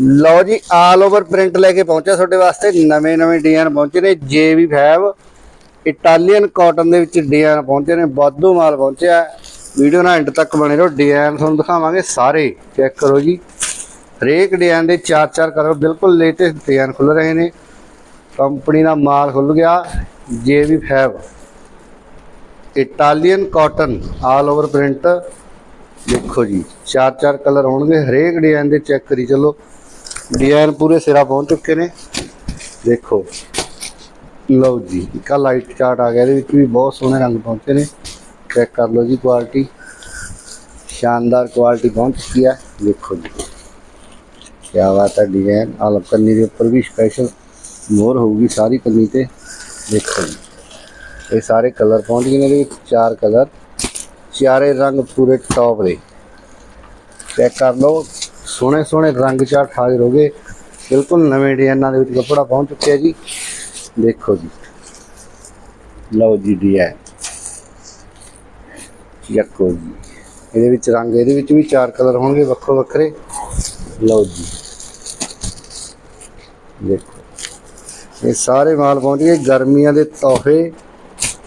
ਲਓ ਜੀ ਆਲ over print ਲੈ ਕੇ ਪਹੁੰਚਿਆ ਤੁਹਾਡੇ ਵਾਸਤੇ। ਨਵੇਂ ਨਵੇਂ ਡਿਜ਼ਾਈਨ ਪਹੁੰਚੇ ਨੇ JV5 ਇਟਾਲੀਅਨ ਕਾਟਨ ਦੇ ਵਿੱਚ ਡਿਜ਼ਾਈਨ ਪਹੁੰਚੇ ਨੇ, ਵਾਧੂ ਮਾਲ ਪਹੁੰਚਿਆ। ਵੀਡੀਓ ਨਾਲ ਐਂਡ ਤੱਕ ਬਣੇ ਰਹੋ ਡਿਜ਼ਾਈਨ ਤੁਹਾਨੂੰ ਦਿਖਾਵਾਂਗੇ ਸਾਰੇ। ਚੈੱਕ ਕਰੋ ਜੀ। ਹਰੇਕ ਡਿਜ਼ਾਈਨ ਦੇ ਚਾਰ ਚਾਰ ਕਲਰ ਬਿਲਕੁਲ ਲੇਟੈਸਟ ਡਿਜ਼ਾਈਨ ਖੁੱਲ ਰਹੇ ਨੇ। ਕੰਪਨੀ ਦਾ ਮਾਲ ਖੁੱਲ ਗਿਆ JV5 Italian cotton all over print ਦੇਖੋ ਜੀ ਚਾਰ ਚਾਰ ਕਲਰ ਹੋਣਗੇ ਹਰੇਕ ਡਿਜ਼ਾਈਨ ਦੇ ਚੈੱਕ ਕਰੀ ਚੱਲੋ। ਡਿਜ਼ਾਈਨ ਪੂਰੇ ਸਿਰਾ ਪਹੁੰਚ ਚੁੱਕੇ ਨੇ ਦੇਖੋ ਲਓ ਜੀ ਇੱਕ ਲਾਈਟ ਚਾਰਟ ਆ ਗਿਆ ਇਹਦੇ ਵਿੱਚ ਵੀ ਬਹੁਤ ਸੋਹਣੇ ਰੰਗ ਪਹੁੰਚੇ ਨੇ ਚੈੱਕ ਕਰ ਲਓ ਜੀ ਕੁਆਲਿਟੀ ਸ਼ਾਨਦਾਰ ਕੁਆਲਿਟੀ ਪਹੁੰਚ ਚੁੱਕੀ ਹੈ ਦੇਖੋ ਜੀ ਕੀ ਬਾਤ ਹੈ ਡਿਜ਼ਾਈਨ ਆਲ ਕੰਨੀ ਦੇ ਉੱਪਰ ਵੀ ਸਪੈਸ਼ਲ ਮੋਰ ਹੋਊਗੀ ਸਾਰੀ ਕੰਨੀ ਤੇ ਦੇਖੋ ਜੀ ਇਹ ਸਾਰੇ ਕਲਰ ਪਹੁੰਚ ਗਏ ਨੇ ਇਹਦੇ ਵਿੱਚ ਚਾਰ ਕਲਰ ਚਾਰੇ ਰੰਗ ਪੂਰੇ ਟੌਪ ਦੇ ਚੈੱਕ ਕਰ ਲਓ ਸੋਹਣੇ ਸੋਹਣੇ ਰੰਗ ਚਾਰਟ ਹਾਜ਼ਰ ਹੋ ਗਏ ਬਿਲਕੁਲ ਨਵੇਂ ਡਿਜ਼ਾਈਨਾਂ ਦੇ ਵਿੱਚ ਕੱਪੜਾ ਪਹੁੰਚ ਚੁੱਕਿਆ ਜੀ। ਦੇਖੋ ਜੀ। ਲਓ ਜੀ ਡਿਜ਼ਾਈਨ। ਚੱਕੋ ਜੀ। ਇਹਦੇ ਵਿੱਚ ਰੰਗ ਇਹਦੇ ਵਿੱਚ ਵੀ ਚਾਰ ਕਲਰ ਹੋਣਗੇ ਵੱਖੋ ਵੱਖਰੇ ਲਓ ਜੀ। ਦੇਖੋ। ਇਹ ਸਾਰੇ ਮਾਲ ਪਹੁੰਚ ਗਏ। ਗਰਮੀਆਂ ਦੇ ਤੋਹਫੇ।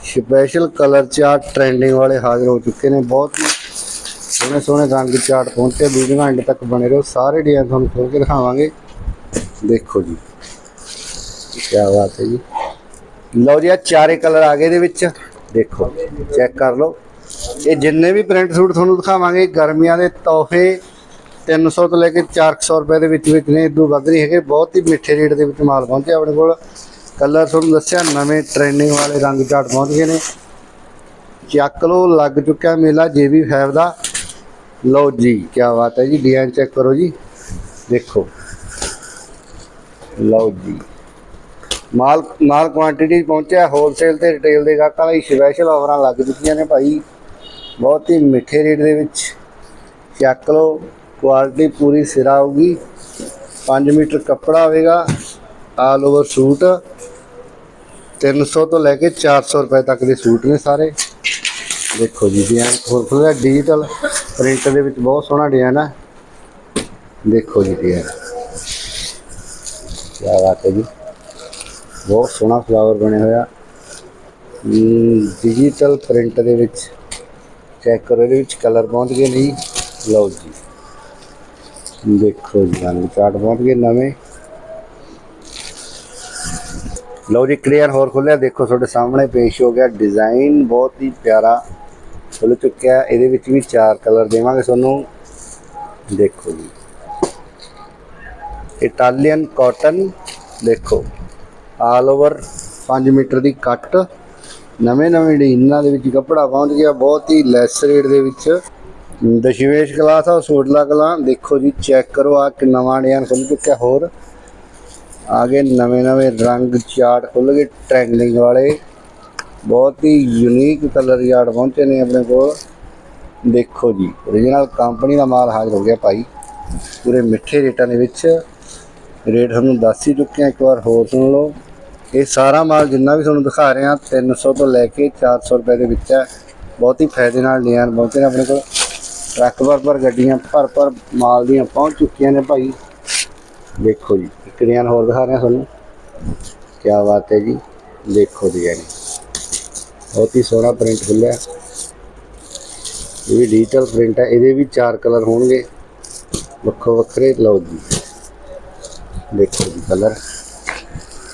ਸਪੈਸ਼ਲ ਕਲਰ ਚਾਰ ਟ੍ਰੈਂਡਿੰਗ ਵਾਲੇ ਹਾਜ਼ਰ ਹੋ ਚੁੱਕੇ ਨੇ। ਬਹੁਤ ਹੀ ਸੋਹਣੇ ਸੋਹਣੇ ਰੰਗ ਚਾਟ ਪਹੁੰਚੇ ਵੀਡੀਓ ਨਾਲ ਐਂਡ ਤੱਕ ਬਣੇ ਰਹੋ। ਸਾਰੇ ਡਿਜ਼ਾਈਨ ਤੁਹਾਨੂੰ ਖੋਲ ਕੇ ਦਿਖਾਵਾਂਗੇ। ਦੇਖੋ ਜੀ ਕੀ ਬਾਤ ਹੈ ਜੀ। ਲਓ ਜੀ ਆ ਚਾਰੇ ਕਲਰ ਆ ਗਏ ਇਹਦੇ ਵਿੱਚ। ਦੇਖੋ, ਚੈੱਕ ਕਰ ਲਓ। ਇਹ ਜਿੰਨੇ ਵੀ ਪ੍ਰਿੰਟ ਸੂਟ ਤੁਹਾਨੂੰ ਦਿਖਾਵਾਂਗੇ ਗਰਮੀਆਂ ਦੇ ਤੋਹਫੇ 300 ਤੋਂ ਲੈ ਕੇ 400 ਰੁਪਏ ਦੇ ਵਿੱਚ ਵਿੱਚ ਨੇ। ਇਦੋਂ ਵੱਧ ਨਹੀਂ ਹੈਗੇ, ਬਹੁਤ ਹੀ ਮਿੱਠੇ ਰੇਟ ਦੇ ਵਿੱਚ ਮਾਲ ਪਹੁੰਚਿਆ ਆਪਣੇ ਕੋਲ। ਕਲਰ ਤੁਹਾਨੂੰ ਦੱਸਿਆ, ਨਵੇਂ ਟ੍ਰੈਂਡਿੰਗ ਵਾਲੇ ਰੰਗ ਚਾਟ ਪਹੁੰਚ ਗਏ ਨੇ। ਚੱਕ ਲੋ ਲੱਗ ਚੁੱਕਿਆ ਮੇਲਾ ਜੇਬੀ JB5 ਦਾ। ਲਓ ਜੀ ਕੀ ਬਾਤ ਹੈ ਜੀ ਡਿਜ਼ਾਈਨ ਚੈੱਕ ਕਰੋ ਜੀ। ਦੇਖੋ। ਲਓ ਜੀ। ਮਾਲ ਮਾਲ ਕੁਆਂਟੀਟੀ ਪਹੁੰਚਿਆ ਹੋਲਸੇਲ ਤੇ ਰਿਟੇਲ ਦੇ ਗਾਹਕਾਂ ਲਈ ਸਪੈਸ਼ਲ ਆਫਰਾਂ ਲੱਗ ਚੁੱਕੀਆਂ ਨੇ ਭਾਈ। ਬਹੁਤ ਹੀ ਮਿੱਠੇ ਰੇਟ ਦੇ ਵਿੱਚ। ਚੱਕ ਲਓ ਕੁਆਲਿਟੀ ਪੂਰੀ ਸਿਰਾ ਹੋਊਗੀ 5 ਮੀਟਰ ਕੱਪੜਾ ਹੋਵੇਗਾ ਆਲ ਓਵਰ ਸੂਟ। 300 ਤੋਂ ਲੈ ਕੇ 400 ਰੁਪਏ ਤੱਕ ਦੇ ਸੂਟ ਨੇ ਸਾਰੇ। ਦੇਖੋ ਜੀ ਡਿਜ਼ਾਈਨ ਹੋਰ ਖੁੱਲ੍ਹਾ ਡਿਜੀਟਲ ਪ੍ਰਿੰਟ ਦੇ ਵਿੱਚ ਬਹੁਤ ਸੋਹਣਾ ਡਿਜ਼ਾਈਨ ਆ। ਦੇਖੋ ਜੀ ਡਿਜ਼ਾਈਨ ਕੀ ਬਾਤ ਹੈ ਜੀ। ਬਹੁਤ ਸੋਹਣਾ ਫਲਾਵਰ ਬਣਿਆ ਹੋਇਆ। ਡਿਜੀਟਲ ਪ੍ਰਿੰਟ ਦੇ ਵਿੱਚ ਚੈੱਕ ਕਰੋ, ਇਹਦੇ ਵਿੱਚ ਕਲਰ ਪਹੁੰਚ ਗਏ ਨਹੀਂ। ਲਓ ਜੀ। ਦੇਖੋ ਜੀ ਰੰਗ ਚਾਰਟ ਪਹੁੰਚ ਗਏ ਨਵੇਂ। ਲਓ ਜੀ ਕਲੀਅਰ ਹੋਰ ਖੁੱਲਿਆ ਦੇਖੋ, ਤੁਹਾਡੇ ਸਾਹਮਣੇ ਪੇਸ਼ ਹੋ ਗਿਆ ਡਿਜ਼ਾਈਨ ਬਹੁਤ ਹੀ ਪਿਆਰਾ ਖੁੱਲ ਚੁੱਕਿਆ। ਇਹਦੇ ਵਿੱਚ ਵੀ ਚਾਰ ਕਲਰ ਦੇਵਾਂਗੇ ਤੁਹਾਨੂੰ। ਦੇਖੋ ਜੀ। ਇਟਾਲੀਅਨ ਕਾਟਨ ਦੇਖੋ। ਆਲ ਓਵਰ 5 ਮੀਟਰ ਦੀ ਕੱਟ ਨਵੇਂ ਨਵੇਂ ਡਿਜ਼ਾਈਨਾਂ ਦੇ ਵਿੱਚ ਕੱਪੜਾ ਪਹੁੰਚ ਗਿਆ ਬਹੁਤ ਹੀ ਲੈਸ ਰੇਟ ਦੇ ਵਿੱਚ। ਦਸ਼ਮੇਸ਼ ਕਲਾਸ ਆ ਸੋਡਲਾ ਕਲਾ, ਦੇਖੋ ਜੀ ਚੈੱਕ ਕਰੋ। ਆ ਕਿ ਨਵਾਂ ਡਿਜ਼ਾਈਨ ਖੁੱਲ ਚੁੱਕਿਆ ਹੋਰ। ਆਗੇ ਨਵੇਂ ਨਵੇਂ ਰੰਗ ਚਾਰਟ ਖੁੱਲ ਗਏ ਟ੍ਰੈਂਡਿੰਗ ਵਾਲੇ। ਬਹੁਤ ਹੀ ਯੂਨੀਕ ਕਲਰ ਯਾਰਡ ਪਹੁੰਚੇ ਨੇ ਆਪਣੇ ਕੋਲ। ਦੇਖੋ ਜੀ origignal ਕੰਪਨੀ ਦਾ ਮਾਲ ਹਾਜ਼ਰ ਹੋ ਗਿਆ ਭਾਈ। ਪੂਰੇ ਮਿੱਠੇ ਰੇਟਾਂ ਦੇ ਵਿੱਚ। ਰੇਟ ਤੁਹਾਨੂੰ ਦੱਸ ਹੀ ਚੁੱਕੇ ਆ ਇੱਕ ਵਾਰ ਹੋਰ ਸੁਣ ਲਓ। ਇਹ ਸਾਰਾ ਮਾਲ ਜਿੰਨਾ ਵੀ ਤੁਹਾਨੂੰ ਦਿਖਾ ਰਹੇ ਆ 300 ਤੋਂ ਲੈ ਕੇ 400 ਰੁਪਏ ਦੇ ਵਿੱਚ ਹੈ। ਬਹੁਤ ਹੀ ਫਾਇਦੇ ਨਾਲ ਡਿਜ਼ਾਈਨ ਪਹੁੰਚੇ ਨੇ ਆਪਣੇ ਕੋਲ। ਟਰੱਕ ਭਰ ਭਰ ਗੱਡੀਆਂ ਭਰ ਭਰ ਮਾਲ ਦੀਆਂ ਪਹੁੰਚ ਚੁੱਕੀਆਂ ਨੇ ਭਾਈ। ਦੇਖੋ ਜੀ, ਇੱਕ ਡਿਜ਼ਾਈਨ ਹੋਰ ਦਿਖਾ ਰਹੇ ਆ ਤੁਹਾਨੂੰ। ਕੀ ਬਾਤ ਹੈ ਜੀ। ਦੇਖੋ ਡਿਜ਼ਾਈਨ ਬਹੁਤ ਹੀ ਸੋਹਣਾ ਪ੍ਰਿੰਟ ਖੁੱਲਿਆ ਇਹ ਵੀ ਡਿਜੀਟਲ ਪ੍ਰਿੰਟ ਹੈ, ਇਹਦੇ ਵੀ ਚਾਰ ਕਲਰ ਹੋਣਗੇ। ਵੱਖੋ ਵੱਖਰੇ, ਲਓ ਜੀ। ਦੇਖੋ ਜੀ ਕਲਰ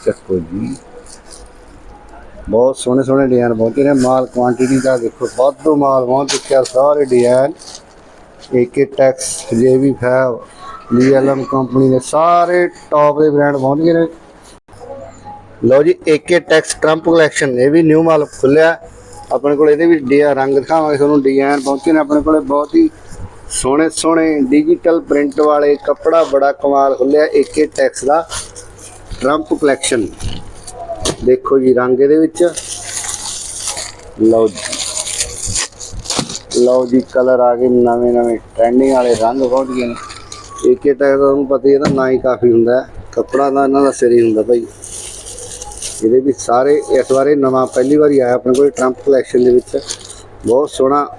ਚੱਕੋ ਜੀ। ਬਹੁਤ ਸੋਹਣੇ ਸੋਹਣੇ ਡਿਜ਼ਾਈਨ ਪਹੁੰਚੇ ਨੇ। ਮਾਲ ਕੁਆਂਟੀਟੀ ਦਾ ਦੇਖੋ, ਵਾਧੂ ਮਾਲ ਪਹੁੰਚ ਚੁੱਕਿਆ, ਸਾਰੇ design AK Tex JV JV5 ਲੀਐਲਐਮ ਕੰਪਨੀ ਦੇ ਸਾਰੇ ਟੌਪ ਦੇ ਬ੍ਰਾਂਡ ਪਹੁੰਚ ਗਏ ਨੇ। ਲਓ ਜੀ ਏਕੇ ਟੈਕਸ ਟਰੰਪ ਕਲੈਕਸ਼ਨ ਇਹ ਵੀ ਨਿਊ ਮਾਲ ਖੁੱਲਿਆ ਆਪਣੇ ਕੋਲ ਇਹਦੇ ਵੀ ਡੀ ਰੰਗ ਦਿਖਾਵਾਂਗੇ ਤੁਹਾਨੂੰ ਡਿਜ਼ਾਈਨ ਪਹੁੰਚੇ ਨੇ ਆਪਣੇ ਕੋਲੇ, ਬਹੁਤ ਹੀ ਸੋਹਣੇ ਸੋਹਣੇ ਡਿਜੀਟਲ ਪ੍ਰਿੰਟ ਵਾਲੇ ਕੱਪੜਾ ਬੜਾ ਕਮਾਲ ਖੁੱਲਿਆ ਏਕੇ ਟੈਕਸ ਦਾ ਟਰੰਪ ਕਲੈਕਸ਼ਨ ਦੇਖੋ ਜੀ, ਰੰਗ ਇਹਦੇ ਵਿੱਚ। ਲਓ ਜੀ। ਲਓ ਜੀ ਕਲਰ ਆ ਗਏ ਨਵੇਂ ਨਵੇਂ ਟ੍ਰੈਂਡਿੰਗ ਵਾਲੇ ਰੰਗ ਪਹੁੰਚ ਗਏ ਨੇ। ਏਕੇ ਟੈਕਸ ਦਾ ਤੁਹਾਨੂੰ ਪਤਾ ਹੀ ਹੈ ਨਾ ਨਾ ਹੀ ਕਾਫੀ ਹੁੰਦਾ ਹੈ। ਕੱਪੜਾ ਦਾ ਇਹਨਾਂ ਦਾ ਸਿਰ ਹੀ ਹੁੰਦਾ ਭਾਈ। ਇਹਦੇ ਵੀ ਸਾਰੇ ਇਸ ਵਾਰੇ ਨਵਾਂ ਪਹਿਲੀ ਵਾਰੀ ਆਇਆ ਆਪਣੇ ਕੋਲ ਟਰੰਪ ਕਲੈਕਸ਼ਨ ਦੇ ਵਿੱਚ। ਬਹੁਤ ਸੋਹਣਾ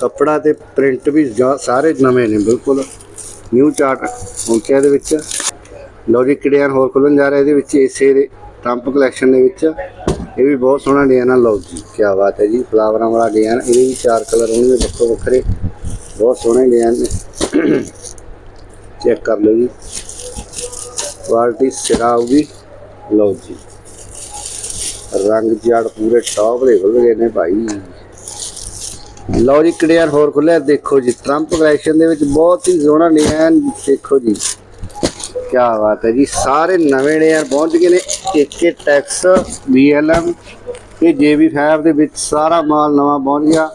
ਕੱਪੜਾ ਤੇ ਪ੍ਰਿੰਟ ਵੀ ਜਾ- ਸਾਰੇ ਨਵੇਂ ਨੇ, ਬਿਲਕੁਲ ਨਿਊ ਚਾਰਟ ਪਹੁੰਚਿਆ ਇਹਦੇ ਵਿੱਚ? ਲਓ ਜੀ ਕਿੜਿਆਨ ਹੋਰ ਖੁੱਲਣ ਜਾ ਰਿਹਾ ਇਹਦੇ ਵਿੱਚ, ਇਸੇ ਦੇ ਟਰੰਪ ਕਲੈਕਸ਼ਨ ਦੇ ਵਿੱਚ। ਇਹ ਵੀ ਬਹੁਤ ਸੋਹਣਾ ਡਿਜ਼ਾਈਨ ਆ। ਲਓ ਜੀ ਕੀ ਬਾਤ ਹੈ ਜੀ ਫਲਾਵਰਾਂ ਵਾਲਾ ਡਿਜ਼ਾਈਨ, ਇਹਦੇ ਵੀ ਚਾਰ ਕਲਰ ਹੋਣਗੇ ਵੱਖੋ ਵੱਖਰੇ। ਬਹੁਤ ਸੋਹਣੇ ਡਿਜ਼ਾਈਨ ਨੇ। ਚੈੱਕ ਕਰ ਲਓ ਜੀ। ਕੁਆਲਿਟੀ ਸਿਰਾ ਹੋਊਗੀ ਲਓ ਜੀ। ਰੰਗ ਜੜ ਪੂਰੇ ਟੌਪ ਦੇ ਖੁੱਲ ਗਏ ਨੇ ਭਾਈ। ਲਓ ਜੀ ਕੜਿਆਰ ਹੋਰ ਖੁੱਲਿਆ ਦੇਖੋ ਜੀ ਟਰੰਪ ਕਲੈਕਸ਼ਨ ਦੇ ਵਿੱਚ ਬਹੁਤ ਹੀ ਸੋਹਣਾ ਡਿਜ਼ਾਈਨ ਦੇਖੋ ਜੀ। ਕੀ ਬਾਤ ਹੈ ਜੀ, ਸਾਰੇ ਨਵੇਂ ਡਿਜ਼ਾਈਨ ਪਹੁੰਚ ਗਏ ਨੇ। ਏਕੇ ਟੈਕਸ BLM ਤੇ JB5 ਦੇ ਵਿੱਚ ਸਾਰਾ ਮਾਲ ਨਵਾਂ ਪਹੁੰਚ ਗਿਆ।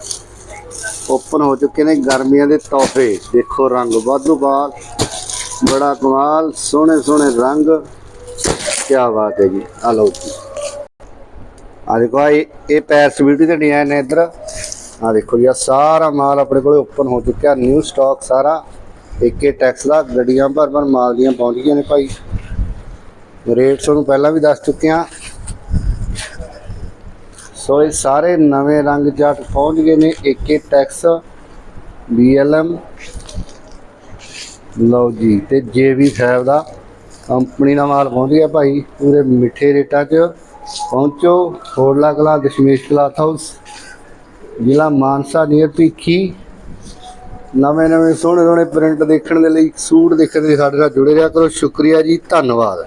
ਓਪਨ ਹੋ ਚੁੱਕੇ ਨੇ ਗਰਮੀਆਂ ਦੇ ਤੋਹਫੇ। ਦੇਖੋ ਰੰਗ ਵਾਧੂ ਬਾਲ ਬੜਾ ਕਮਾਲ ਸੋਹਣੇ ਸੋਹਣੇ ਰੰਗ। ਕੀ ਬਾਤ ਹੈ ਜੀ ਆ ਲਓ ਜੀ। ਆ ਦੇਖੋ, ਆਹ ਇਹ ਪੈਰਸ ਬਿਊਟੀ ਦੇ ਡਿਜ਼ਾਈਨ ਨੇ ਇੱਧਰ। ਆ ਦੇਖੋ ਜੀ, ਆਹ ਸਾਰਾ ਮਾਲ ਆਪਣੇ ਕੋਲੇ ਓਪਨ ਹੋ ਚੁੱਕਿਆ ਨਿਊ ਸਟਾਕ ਸਾਰਾ। ਏਕੇ ਟੈਕਸ ਦਾ ਗੱਡੀਆਂ ਭਰ ਭਰ ਮਾਲ ਦੀਆਂ ਪਹੁੰਚ ਨੇ ਭਾਈ। ਰੇਟ ਤੁਹਾਨੂੰ ਪਹਿਲਾਂ ਵੀ ਦੱਸ ਚੁੱਕੇ ਹਾਂ ਸੋ ਇਹ ਸਾਰੇ ਨਵੇਂ ਰੰਗ ਜੱਟ ਪਹੁੰਚ ਗਏ ਨੇ ਏਕੇ ਟੈਕਸ BLM ਲਓ ਜੀ, ਤੇ JB5 ਦਾ। ਕੰਪਨੀ ਦਾ ਮਾਲ ਪਹੁੰਚ ਗਿਆ ਭਾਈ, ਪੂਰੇ ਮਿੱਠੇ ਰੇਟਾਂ 'ਚ। ਪਹੁੰਚੋ ਹੋਰਲਾ ਕਲਾ ਦਸ਼ਮੇਸ਼ ਕਲਾਥ ਹਾਊਸ। ਜ਼ਿਲ੍ਹਾ ਮਾਨਸਾ ਨੀਅਰ ਭੀਖੀ। ਨਵੇਂ ਨਵੇਂ ਸੋਹਣੇ ਸੋਹਣੇ ਪ੍ਰਿੰਟ ਦੇਖਣ ਦੇ ਲਈ, ਸੂਟ ਦੇਖਣ ਦੇ ਲਈ ਸਾਡੇ ਨਾਲ ਜੁੜੇ ਰਿਹਾ ਕਰੋ। ਸ਼ੁਕਰੀਆ ਜੀ, ਧੰਨਵਾਦ।